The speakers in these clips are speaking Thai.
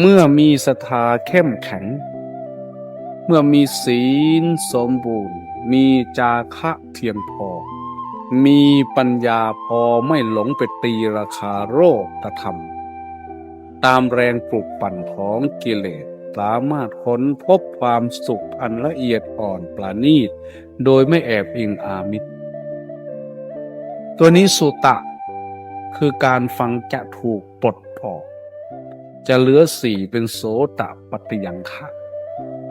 เมื่อมีศรัทธาเข้มแข็ง เมื่อมีศีลสมบูรณ์ มีจาคะเพียงพอ มีปัญญาพอไม่หลงไปตีราคาโรคกระทำตามแรงปลุกปั่นของกิเลสสามารถค้นพบความสุขอันละเอียดอ่อนปราณีต โดยไม่แอบอิงอามิตร ตัวนี้สุตะ คือการฟังจะถูกปลดออก จะเหลือสี่เป็นโสตะปฏิยังคะ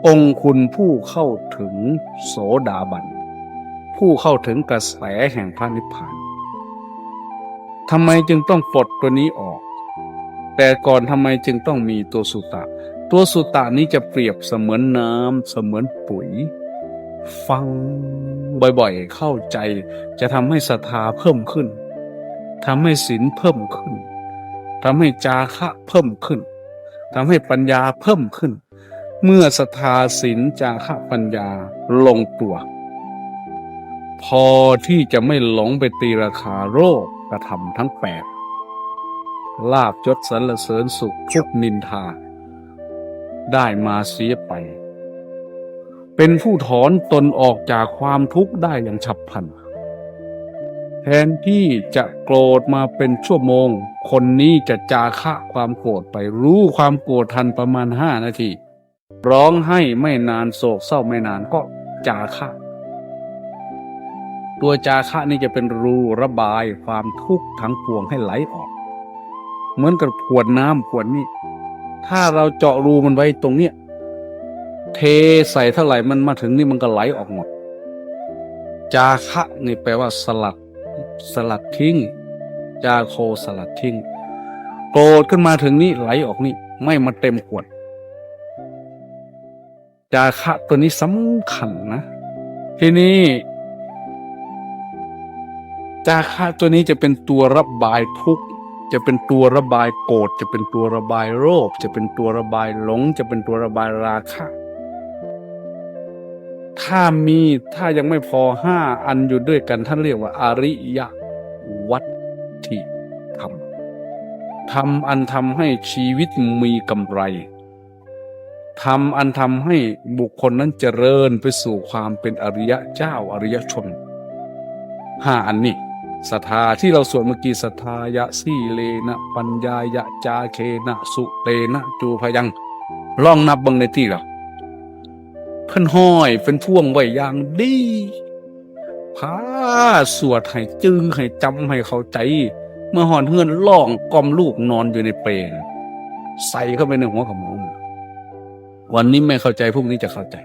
องค์คุณผู้เข้าถึงโสดาบัน ผู้เข้าถึงกระแสแห่งพระนิพพานทำไมจึงต้องปลดตัวนี้ออก แต่ก่อนทำไมจึงต้องมีตัวสุตะ ตัวสุตะนี้จะเปรียบเสมือนน้ำเสมือนปุ๋ย ฟังบ่อยๆเข้าใจ จะทำให้ศรัทธาเพิ่มขึ้นทำให้ศีลเพิ่มขึ้นทำให้จาคะเพิ่มขึ้น ทำให้ปัญญาเพิ่มขึ้น เมื่อศรัทธาศีลจาคะปัญญาลงตัว พอที่จะไม่หลงไปตีราคาโรคกระทำทั้งแปดลาบยศสรรเสริญสุขทุกนินทา ได้มาเสียไป เป็นผู้ถอนตนออกจากความทุกข์ได้อย่างฉับพลัน แทนที่จะโกรธมาเป็นชั่วโมง คนนี้จะจาคะความโกรธไปรู้ความโกรธทันประมาณห้านาทีร้องให้ไม่นานโศกเศร้าไม่นานก็จาคะ ตัวจาคะนี่จะเป็นรูระบายความทุกข์ทั้งปวงให้ไหลออก เหมือนกับขวดน้ำขวดนี้ ถ้าเราเจาะรูมันไว้ตรงเนี้ยเทใส่เท่าไหร่มันมาถึงนี่มันก็ไหลออกหมด จาคะนี่แปลว่าสลัด สลัดทิ้งจาโคสลัดทิ้ง โกรธขึ้นมาถึงนี่ไหลออกนี่ ไม่มาเต็มขวดจาคะตัวนี้สำคัญนะ ทีนี้จาคะตัวนี้จะเป็นตัวระบายทุกข์จะเป็นตัวระบายโกรธจะเป็นตัวระบายโรค จะเป็นตัวระบายหลง จะเป็นตัวระบายราคะ ถ้ามีถ้ายังไม่พอห้าอันอยู่ด้วยกันท่านเรียกว่า อริยวัตถิธรรมทำอันทำให้ชีวิตมีกำไรทำอันทำให้บุคคลนั้นเจริญไปสู่ความเป็นอริยะเจ้าอริยชนห้าอันนี้ศรัทธาที่เราสวดเมื่อกี้ศรัทธายะสีเลนะปัญญายะจาเคนะสุเตนะจูพยังลองนับบังในที่เรา เพิ่นห้อยเป็นพ่วงไว้อย่างดีพาสวดให้จึงให้จำให้เข้าใจ เมื่อหอนเฮือนล่องกอมลูกนอนอยู่ในเปลงใส่เข้าไปในหัวของหมอวันนี้ไม่เข้าใจพรุ่งนี้จะเข้าใจ